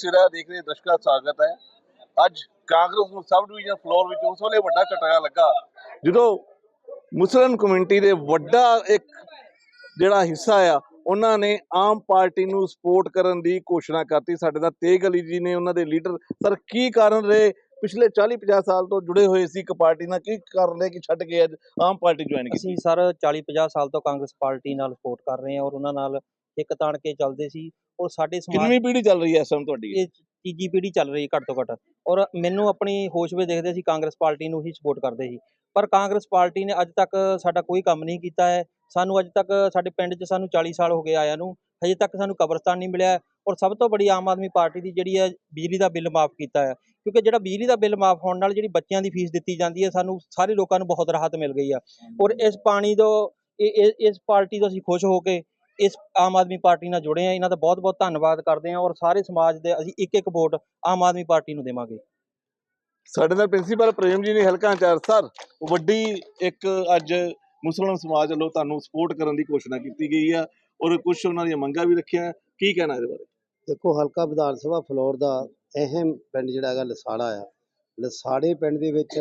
ਸਿਰਾ ਦੇਖ ਰਹੇ ਦਰਸ਼ਕਾਂ ਦਾ ਸਵਾਗਤ ਹੈ। ਅੱਜ ਕਾਂਗਰਸ ਨੂੰ ਸਬ ਡਿਵੀਜ਼ਨ ਫਲੋਰ ਵਿੱਚ ਉਸ ਵੇਲੇ ਵੱਡਾ ਝਟਕਾ ਲੱਗਾ। ਜਦੋਂ ਮੁਸਲਿਮ ਕਮਿਊਨਿਟੀ ਦੇ ਵੱਡਾ ਇੱਕ ਜਿਹੜਾ ਹਿੱਸਾ ਆ, ਉਹਨਾਂ ਨੇ ਆਮ ਪਾਰਟੀ ਨੂੰ ਸਪੋਰਟ ਕਰਨ ਦੀ ਘੋਸ਼ਣਾ ਕਰਤੀ। ਸਾਡੇ ਨਾਲ ਤੇਗ ਅਲੀ ਜੀ ਨੇ ਉਹਨਾਂ ਦੇ ਲੀਡਰ। ਸਰ, ਕੀ ਕਾਰਨ ਰਹੇ? ਪਿਛਲੇ 40 50 ਸਾਲ ਤੋਂ ਜੁੜੇ ਹੋਏ ਸੀ ਇੱਕ ਪਾਰਟੀ ਨਾਲ। ਕੀ ਕਾਰਨ ਰਹੇ ਕਿ ਛੱਡ ਕੇ ਅੱਜ ਆਮ ਪਾਰਟੀ ਜੁਆਇਨ ਕੀਤੀ? ਅਸੀਂ ਸਰ 40 50 ਸਾਲ ਤੋਂ ਕਾਂਗਰਸ ਪਾਰਟੀ ਨਾਲ ਸਪੋਰਟ ਕਰ ਰਹੇ ਹਾਂ ਔਰ ਉਹਨਾਂ ਨਾਲ ਇੱਕ ਤਾਣ ਕੇ ਚੱਲਦੇ ਸੀ ਔਰ ਸਾਡੇ ਸਮਾਜ ਕਿੰਨੀ ਪੀੜ੍ਹੀ ਚੱਲ ਰਹੀ ਹੈ ਇਸ ਟਾਈਮ ਤੁਹਾਡੀ? ਇਹ ਤੀਜੀ ਪੀੜ੍ਹੀ ਚੱਲ ਰਹੀ ਹੈ ਘੱਟ ਤੋਂ ਘੱਟ ਔਰ ਮੈਨੂੰ ਆਪਣੀ ਹੋਸ਼ ਵਿੱਚ ਦੇਖਦੇ ਸੀ ਕਾਂਗਰਸ ਪਾਰਟੀ ਨੂੰ ਹੀ ਸਪੋਰਟ ਕਰਦੇ ਸੀ। ਪਰ ਕਾਂਗਰਸ ਪਾਰਟੀ ਨੇ ਅੱਜ ਤੱਕ ਸਾਡਾ ਕੋਈ ਕੰਮ ਨਹੀਂ ਕੀਤਾ ਹੈ। ਸਾਨੂੰ ਅੱਜ ਤੱਕ ਸਾਡੇ ਪਿੰਡ 'ਚ ਸਾਨੂੰ 40 ਸਾਲ ਹੋ ਗਏ ਆਇਆਂ ਨੂੰ। ਹਜੇ ਤੱਕ ਸਾਨੂੰ ਕਬਰਸਤਾਨ ਨਹੀਂ ਮਿਲਿਆ ਔਰ ਸਭ ਤੋਂ ਬੜੀ ਆਮ ਆਦਮੀ ਪਾਰਟੀ ਦੀ ਜਿਹੜੀ ਹੈ ਬਿਜਲੀ ਦਾ ਬਿੱਲ ਮਾਫ ਕੀਤਾ ਹੈ। ਕਿਉਂਕਿ ਜਿਹੜਾ ਬਿਜਲੀ ਦਾ ਬਿੱਲ ਮਾਫ ਹੋਣ ਨਾਲ ਜਿਹੜੀ ਬੱਚਿਆਂ ਦੀ ਫੀਸ ਦਿੱਤੀ ਜਾਂਦੀ ਹੈ ਸਾਨੂੰ ਸਾਰੇ ਲੋਕਾਂ ਨੂੰ ਬਹੁਤ ਰਾਹਤ ਮਿਲ ਗਈ ਆ। ਔਰ ਇਸ ਪਾਣੀ ਤੋਂ ਇਹ- ਇਸ ਪਾਰਟੀ ਤੋਂ ਅਸੀਂ ਖੁਸ਼ ਹੋ ਕੇ ਇਸ ਆਮ ਆਦਮੀ ਪਾਰਟੀ ਨਾਲ ਜੁੜੇ ਆ ਇਹਨਾਂ ਦਾ ਬਹੁਤ ਬਹੁਤ ਧੰਨਵਾਦ ਕਰਦੇ ਹਾਂ ਔਰ ਸਾਰੇ ਸਮਾਜ ਦੇ ਅਸੀਂ ਇੱਕ ਇੱਕ ਵੋਟ ਆਮ ਆਦਮੀ ਪਾਰਟੀ ਨੂੰ ਦੇਵਾਂਗੇ। ਸਾਡੇ ਨਾਲ ਪ੍ਰਿੰਸੀਪਲ ਪ੍ਰੇਮ ਜੀ ਨੇ ਹਲਕਾ ਇੰਚਾਰਜ ਸਰ ਵੱਡੀ ਇੱਕ ਅੱਜ ਮੁਸਲਮਾਨ ਸਮਾਜ ਵੱਲੋਂ ਤੁਹਾਨੂੰ ਸਪੋਰਟ ਕਰਨ ਦੀ ਘੋਸ਼ਣਾ ਕੀਤੀ ਗਈ ਆ ਔਰ ਕੁਝ ਉਹਨਾਂ ਦੀਆਂ ਮੰਗਾਂ ਵੀ ਰੱਖੀਆਂ ਕੀ ਕਹਿਣਾ ਇਹਦੇ ਬਾਰੇ? ਦੇਖੋ ਹਲਕਾ ਵਿਧਾਨ ਸਭਾ ਫਲੋਰ ਦਾ ਅਹਿਮ ਪਿੰਡ ਜਿਹੜਾ ਹੈਗਾ ਲਸਾੜਾ ਆ। ਲਸਾੜੇ ਪਿੰਡ ਦੇ ਵਿੱਚ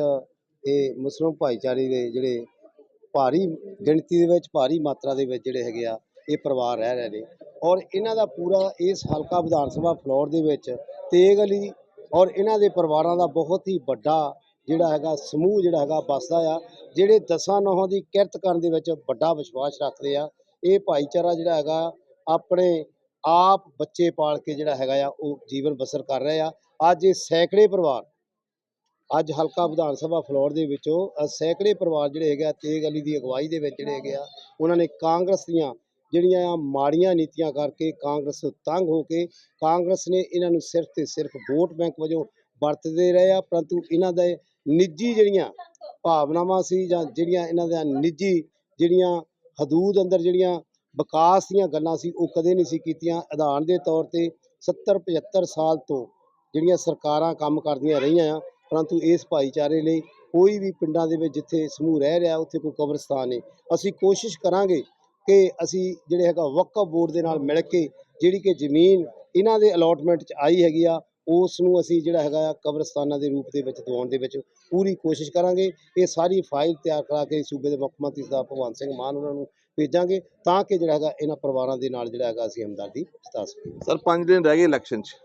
ਇਹ ਮੁਸਲਿਮ ਭਾਈਚਾਰੇ ਦੇ ਜਿਹੜੇ ਭਾਰੀ ਗਿਣਤੀ ਦੇ ਵਿੱਚ ਭਾਰੀ ਮਾਤਰਾ ਦੇ ਵਿੱਚ ਜਿਹੜੇ ਹੈਗੇ ਆ ਇਹ ਪਰਿਵਾਰ ਰਹਿ ਰਹੇ ਨੇ। ਔਰ ਇਹਨਾਂ ਦਾ ਪੂਰਾ ਇਸ ਹਲਕਾ ਵਿਧਾਨ ਸਭਾ ਫਲੋਰ ਦੇ ਵਿੱਚ ਤੇਗ ਅਲੀ ਔਰ ਇਹਨਾਂ ਦੇ ਪਰਿਵਾਰਾਂ ਦਾ ਬਹੁਤ ਹੀ ਵੱਡਾ ਜਿਹੜਾ ਹੈਗਾ ਸਮੂਹ ਜਿਹੜਾ ਹੈਗਾ ਵੱਸਦਾ ਆ, ਜਿਹੜੇ ਦਸਾਂ ਨੌਹਾਂ ਦੀ ਕਿਰਤ ਕਰਨ ਦੇ ਵਿੱਚ ਵੱਡਾ ਵਿਸ਼ਵਾਸ ਰੱਖਦੇ ਆ। ਇਹ ਭਾਈਚਾਰਾ ਜਿਹੜਾ ਹੈਗਾ ਆਪਣੇ ਆਪ ਬੱਚੇ ਪਾਲ ਕੇ ਜਿਹੜਾ ਹੈਗਾ ਆ, ਉਹ ਜੀਵਨ ਬਸਰ ਕਰ ਰਹੇ ਆ। ਅੱਜ ਇਹ ਸੈਂਕੜੇ ਪਰਿਵਾਰ, ਅੱਜ ਹਲਕਾ ਵਿਧਾਨ ਸਭਾ ਫਲੋਰ ਦੇ ਵਿੱਚੋਂ ਸੈਂਕੜੇ ਪਰਿਵਾਰ ਜਿਹੜੇ ਹੈਗੇ ਆ, ਤੇਗ ਅਲੀ ਦੀ ਅਗਵਾਈ ਦੇ ਵਿੱਚ ਜਿਹੜੇ ਹੈਗੇ ਆ, ਉਹਨਾਂ ਨੇ ਕਾਂਗਰਸ ਦੀਆਂ ਜਿਹੜੀਆਂ ਆ ਮਾੜੀਆਂ ਨੀਤੀਆਂ ਕਰਕੇ ਕਾਂਗਰਸ ਤੰਗ ਹੋ ਕੇ ਕਾਂਗਰਸ ਨੇ ਇਹਨਾਂ ਨੂੰ ਸਿਰਫ ਤੇ ਸਿਰਫ ਵੋਟ ਬੈਂਕ ਵਜੋਂ ਵਰਤਦੇ ਰਹੇ ਆ, ਪਰੰਤੂ ਇਹਨਾਂ ਦੇ ਨਿੱਜੀ ਜਿਹੜੀਆਂ ਭਾਵਨਾਵਾਂ ਸੀ ਜਾਂ ਜਿਹੜੀਆਂ ਇਹਨਾਂ ਦਾ ਨਿੱਜੀ ਜਿਹੜੀਆਂ ਹਦੂਦ ਅੰਦਰ ਜਿਹੜੀਆਂ ਵਿਕਾਸ ਦੀਆਂ ਗੱਲਾਂ ਸੀ, ਉਹ ਕਦੇ ਨਹੀਂ ਸੀ ਕੀਤੀਆਂ। ਆਧਾਰਨ ਦੇ ਤੌਰ ਤੇ 70 75 ਸਾਲ ਤੋਂ ਜਿਹੜੀਆਂ ਸਰਕਾਰਾਂ ਕੰਮ ਕਰਦੀਆਂ ਰਹੀਆਂ ਆ, ਪਰੰਤੂ ਇਸ ਭਾਈਚਾਰੇ ਲਈ ਕੋਈ ਵੀ ਪਿੰਡਾਂ ਦੇ ਵਿੱਚ ਜਿੱਥੇ ਸਮੂਹ ਰਹਿ ਰਿਹਾ, ਉੱਥੇ ਕੋਈ ਕਬਰਸਤਾਨ ਨਹੀਂ। ਅਸੀਂ ਕੋਸ਼ਿਸ਼ ਕਰਾਂਗੇ ਕਿ ਅਸੀਂ ਜਿਹੜੇ ਹੈਗਾ ਵਕਫ ਬੋਰਡ ਦੇ ਨਾਲ ਮਿਲ ਕੇ ਜਿਹੜੀ ਕਿ ਜ਼ਮੀਨ ਇਹਨਾਂ ਦੇ ਅਲੋਟਮੈਂਟ 'ਚ ਆਈ ਹੈਗੀ ਆ ਉਸ ਨੂੰ ਅਸੀਂ ਜਿਹੜਾ ਹੈਗਾ ਆ ਕਬਰਸਤਾਨਾਂ ਦੇ ਰੂਪ ਦੇ ਵਿੱਚ ਦਿਵਾਉਣ ਦੇ ਵਿੱਚ ਪੂਰੀ ਕੋਸ਼ਿਸ਼ ਕਰਾਂਗੇ। ਇਹ ਸਾਰੀ ਫਾਈਲ ਤਿਆਰ ਕਰਾ ਕੇ ਸੂਬੇ ਦੇ ਮੁੱਖ ਮੰਤਰੀ ਸਰਦਾਰ ਭਗਵੰਤ ਸਿੰਘ ਮਾਨ ਉਹਨਾਂ ਨੂੰ ਭੇਜਾਂਗੇ ਤਾਂ ਕਿ ਜਿਹੜਾ ਹੈਗਾ ਇਹਨਾਂ ਪਰਿਵਾਰਾਂ ਦੇ ਨਾਲ ਜਿਹੜਾ ਹੈਗਾ ਅਸੀਂ ਹਮਦਰਦੀ ਜਤਾ ਸਕੀਏ। ਸਰ 5 ਦਿਨ ਰਹਿ ਗਏ ਇਲੈਕਸ਼ਨ 'ਚ।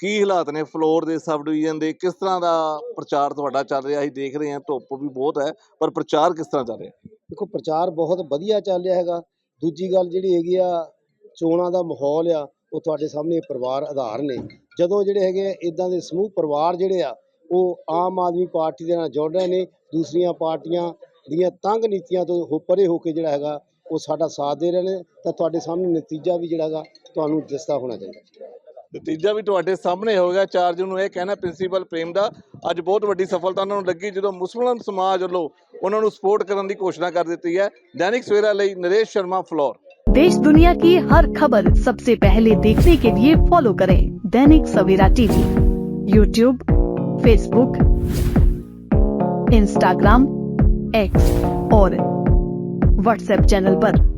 ਕੀ ਹਾਲਾਤ ਨੇ? ਫਲੋਰ ਦੇ ਸਬ ਡਿਵੀਜ਼ਨ ਦੇ ਕਿਸ ਤਰ੍ਹਾਂ ਦਾ ਪ੍ਰਚਾਰ ਤੁਹਾਡਾ ਚੱਲ ਰਿਹਾ? ਅਸੀਂ ਦੇਖ ਰਹੇ ਹਾਂ, ਧੁੱਪ ਵੀ ਬਹੁਤ ਹੈ, ਪਰ ਪ੍ਰਚਾਰ ਕਿਸ ਤਰ੍ਹਾਂ ਚੱਲ ਰਿਹਾ? ਦੇਖੋ, ਪ੍ਰਚਾਰ ਬਹੁਤ ਵਧੀਆ ਚੱਲ ਰਿਹਾ ਹੈਗਾ। ਦੂਜੀ ਗੱਲ ਜਿਹੜੀ ਹੈਗੀ ਆ, ਚੋਣਾਂ ਦਾ ਮਾਹੌਲ ਆ, ਉਹ ਤੁਹਾਡੇ ਸਾਹਮਣੇ ਪਰਿਵਾਰ ਆਧਾਰ ਨੇ। ਜਦੋਂ ਜਿਹੜੇ ਹੈਗੇ ਇਦਾਂ ਦੇ ਸਮੂਹ ਪਰਿਵਾਰ ਜਿਹੜੇ ਆ, ਉਹ ਆਮ ਆਦਮੀ ਪਾਰਟੀ ਦੇ ਨਾਲ ਜੁੜ ਰਹੇ ਨੇ, ਦੂਸਰੀਆਂ ਪਾਰਟੀਆਂ ਦੀਆਂ ਤੰਗ ਨੀਤੀਆਂ ਤੋਂ ਹੋ, ਪਰੇ ਹੋ ਕੇ ਜਿਹੜਾ ਹੈਗਾ, ਉਹ ਸਾਡਾ ਸਾਥ ਦੇ ਰਹੇ ਨੇ, ਤਾਂ ਤੁਹਾਡੇ ਸਾਹਮਣੇ ਨਤੀਜਾ ਵੀ ਜਿਹੜਾ ਹੈਗਾ, ਤੁਹਾਨੂੰ ਦਿਸਦਾ ਹੋਣਾ ਚਾਹੀਦਾ। ਨਤੀਜਾ ਵੀ ਤੁਹਾਡੇ ਸਾਹਮਣੇ ਹੋਵੇਗਾ ਚਾਰ ਜੂਨ ਨੂੰ ਇਹ ਕਹਿਣਾ ਪ੍ਰਿੰਸੀਪਲ ਪ੍ਰੇਮ ਦਾ ਅੱਜ ਬਹੁਤ ਵੱਡੀ ਸਫਲਤਾ ਉਹਨਾਂ ਨੂੰ ਲੱਗੀ ਜਦੋਂ ਮੁਸਲਮਾਨ ਸਮਾਜ ਵੱਲੋਂ ਉਹਨਾਂ ਨੂੰ ਸਪੋਰਟ ਕਰਨ ਦੀ ਘੋਸ਼ਣਾ ਕਰ ਦਿੱਤੀ ਹੈ ਦੈਨਿਕ ਸਵੇਰਾ ਲਈ ਨਰੇਸ਼ ਸ਼ਰਮਾ ਫਲੋਰ देश दुनिया की हर खबर सबसे पहले देखने के लिए फॉलो करें Dainik Savera TV YouTube Facebook Instagram X और व्हाट्सएप चैनल पर।